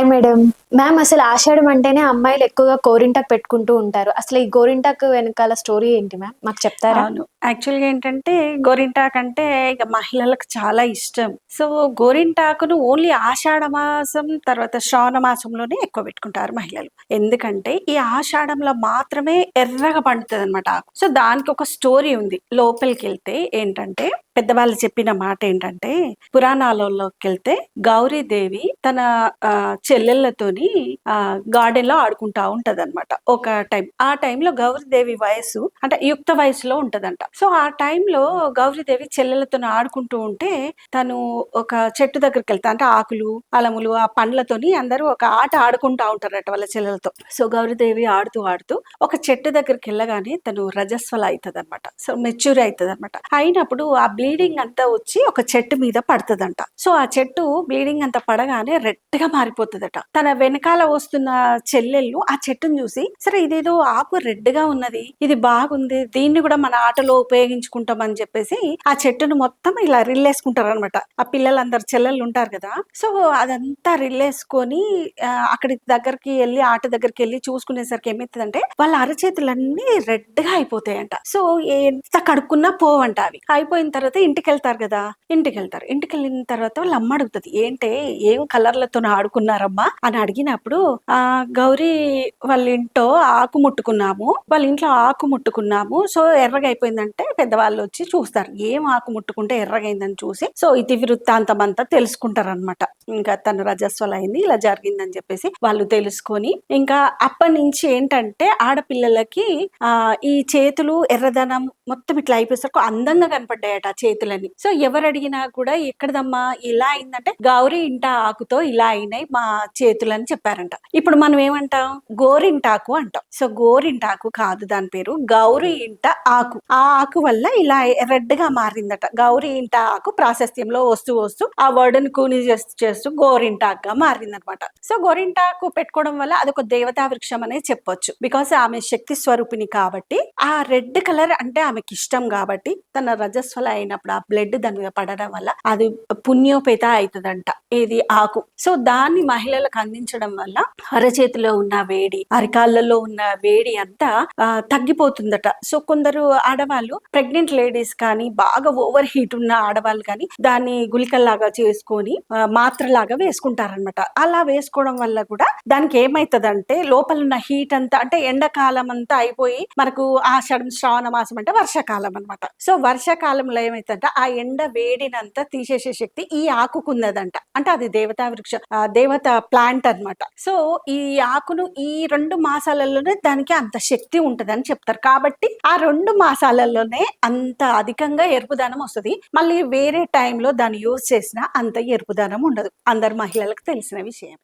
Hi madam ma'am అసలు ఆషాఢం అంటేనే అమ్మాయిలు ఎక్కువగా గోరింటాకు పెట్టుకుంటూ ఉంటారు. అసలు ఈ గోరింటాకు వెనకాల స్టోరీ ఏంటి మ్యామ్ మాకు చెప్తారా? అవును. యాక్చువల్గా ఏంటంటే గోరింటాకు అంటే ఇక మహిళలకు చాలా ఇష్టం. సో గోరింటాకును ఓన్లీ ఆషాఢ మాసం తర్వాత శ్రావణ మాసంలోనే ఎక్కువ పెట్టుకుంటారు మహిళలు. ఎందుకంటే ఈ ఆషాఢంలో మాత్రమే ఎర్రగా పండుతుంది అనమాట ఆకు. సో దానికి ఒక స్టోరీ ఉంది. లోపలికి వెళ్తే ఏంటంటే పెద్దవాళ్ళు చెప్పిన మాట ఏంటంటే పురాణాలలోకి వెళ్తే గౌరీదేవి తన ఆ, చెల్లెళ్ళతోని గార్డెన్లో ఆడుకుంటా ఉంటది అనమాట ఒక టైం ఆ టైంలో గౌరీదేవి వయసు అంటే యుక్త వయసులో ఉంటదంట. సో ఆ టైంలో గౌరీదేవి చెల్లెలతో ఆడుకుంటూ ఉంటే తను ఒక చెట్టు దగ్గరికి వెళ్తా అంటే ఆకులు అలములు ఆ పండ్లతోని అందరూ ఒక ఆట ఆడుకుంటా ఉంటారట వాళ్ళ చెల్లెలతో సో గౌరీదేవి ఆడుతూ ఆడుతూ ఒక చెట్టు దగ్గరికి వెళ్ళగానే తను రజస్వల అవుతుంది అనమాట సో మెచ్యూర్ అవుతుంది అనమాట అయినప్పుడు ఆ బ్లీడింగ్ అంతా వచ్చి ఒక చెట్టు మీద పడుతుందంట. సో ఆ చెట్టు బ్లీడింగ్ అంతా పడగానే రెడ్గా మారిపోతుందట. తన వెనకాల వస్తున్న చెల్లెళ్ళు ఆ చెట్టును చూసి సరే ఇదేదో ఆకు రెడ్గా ఉన్నది. ఇది బాగుంది. దీన్ని కూడా మన ఆటలో ఉపయోగించుకుంటాం అని చెప్పేసి ఆ చెట్టును మొత్తం ఇలా రిల్లేసుకుంటారు అనమాట ఆ పిల్లలందరు చెల్లెళ్ళు ఉంటారు కదా. సో అదంతా రిల్లేసుకొని అక్కడి దగ్గరికి వెళ్ళి ఆట దగ్గరికి వెళ్ళి చూసుకునేసరికి ఏమవుతుందంటే వాళ్ళ అరచేతులన్నీ రెడ్గా అయిపోతాయంట. సో ఎంత కడుక్కున్నా పోవంట అవి. అయిపోయిన తర్వాత ఇంటికి వెళ్తారు కదా ఇంటికి వెళ్తారు ఇంటికి వెళ్ళిన తర్వాత వాళ్ళ అమ్మ అడుగుతుంది ఏంటే ఏం కలర్లతో ఆడుకున్నారమ్మా? అని అడిగినప్పుడు ఆ గౌరీ వాళ్ళ ఇంట్లో ఆకు ముట్టుకున్నాము వాళ్ళ ఇంట్లో ఆకు ముట్టుకున్నాము సో ఎర్రగా అయిపోయిందంటే పెద్దవాళ్ళు వచ్చి చూస్తారు. ఏం ఆకు ముట్టుకుంటే ఎర్రగైందని చూసి సో ఇది వృత్తాంతం అంతా తెలుసుకుంటారు అనమాట ఇంకా తను రజస్వల అయింది ఇలా జరిగిందని చెప్పేసి వాళ్ళు తెలుసుకొని ఇంకా అప్పటి నుంచి ఏంటంటే ఆడపిల్లలకి ఆ ఈ చేతులు ఎర్రదనం మొత్తం ఇట్లా అయిపోయేసరికి అందంగా కనపడ్డాయట చేతులని. సో ఎవరు అడిగినా కూడా ఎక్కడదమ్మా ఇలా అయిందంటే గౌరీ ఇంట ఆకుతో ఇలా అయినాయి మా చేతులని చెప్పారంట. ఇప్పుడు మనం ఏమంటాం? గోరింటాకు అంటాం. సో గోరింటాకు కాదు దాని పేరు గౌరీ ఇంట ఆకు. ఆ ఆకు వల్ల ఇలా రెడ్గా మారిందట. గౌరీ ఇంట ఆకు ప్రాశస్త్యంలో వస్తూ వస్తూ ఆ వర్డ్ని కూని చేస్తూ చేస్తూ గోరింటాకుగా మారిందనమాట. సో గోరింటాకు పెట్టుకోవడం వల్ల అదొక దేవతా వృక్షం అనేది చెప్పొచ్చు. బికాస్ ఆమె శక్తి స్వరూపిణి కాబట్టి ఆ రెడ్ కలర్ అంటే ఆమెకి ఇష్టం కాబట్టి తన రజస్వల అయినప్పుడు ఆ బ్లడ్ దాని మీద పడడం వల్ల అది పుణ్యోపేత అవుతుందంట. ఇది ఆకు. సో దాన్ని మహిళలకు అందించడం వల్ల అరచేతిలో ఉన్న వేడి అరికాళ్ళలో ఉన్న వేడి అంతా తగ్గిపోతుందట. సో కొందరు ఆడవాళ్ళు ప్రెగ్నెంట్ లేడీస్ కానీ బాగా ఓవర్ హీట్ ఉన్న ఆడవాళ్ళు కానీ దాన్ని గుళికల్లాగా చేసుకొని మాత్రలాగా వేసుకుంటారనమాట అలా వేసుకోవడం వల్ల కూడా దానికి ఏమైతుందంటే లోపల ఉన్న హీట్ అంతా అంటే ఎండాకాలం అంతా అయిపోయి మనకు ఆషాఢం శ్రావణ మాసం అంటే వర్షాకాలం అన్నమాట. సో వర్షాకాలంలో ఏమైతుందంటే ఆ ఎండ వేడినంతా తీసేసే శక్తి ఈ ఆకుకున్నదంట. అంటే అది దేవతా వృక్ష దేవత ప్లాంట్ అన్నమాట. సో ఈ ఆకును ఈ రెండు మాసాలలోనే దానికి అంత శక్తి ఉంటదని చెప్తారు. కాబట్టి ఆ రెండు మాసాలలోనే అంత అధికంగా ఎరుపుదనం వస్తుంది. మళ్ళీ వేరే టైంలో దాన్ని యూజ్ చేసినా అంత ఎరుపుదనం ఉండదు. అందరు మహిళలకు తెలిసిన విషయం.